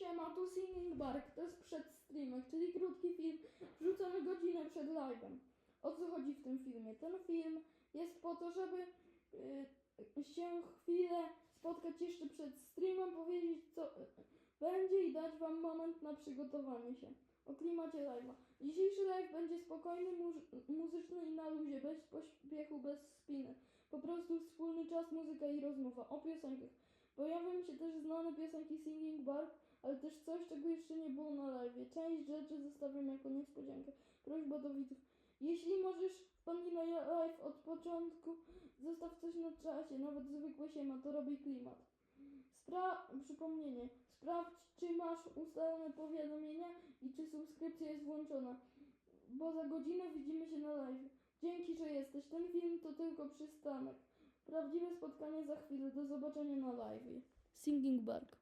Siema, tu Singing Bark, to jest przed streamek, czyli krótki film wrzucony godzinę przed live'em. O co chodzi w tym filmie? Ten film jest po to, żeby y, się chwilę spotkać jeszcze przed streamem, powiedzieć co y, będzie i dać wam moment na przygotowanie się. O klimacie live'a. Dzisiejszy live będzie spokojny, muż- muzyczny i na luzie, bez pośpiechu, bez spiny. Po prostu wspólny czas, muzyka i rozmowa o piosenkach. Pojawią się też znane piosenki Singing Bark, ale też coś, czego jeszcze nie było na live. Część rzeczy zostawiam jako niespodziankę. Prośba do widzów. Jeśli możesz wpadnij na live od początku, zostaw coś na czasie, nawet zwykłe siema, to robi klimat. Spra- przypomnienie. Sprawdź, czy masz ustalone powiadomienia i czy subskrypcja jest włączona, bo za godzinę widzimy się na live. Dzięki, że jesteś. Ten film to tylko przystanek. Prawdziwe spotkanie za chwilę. Do zobaczenia na live. Singing Bark.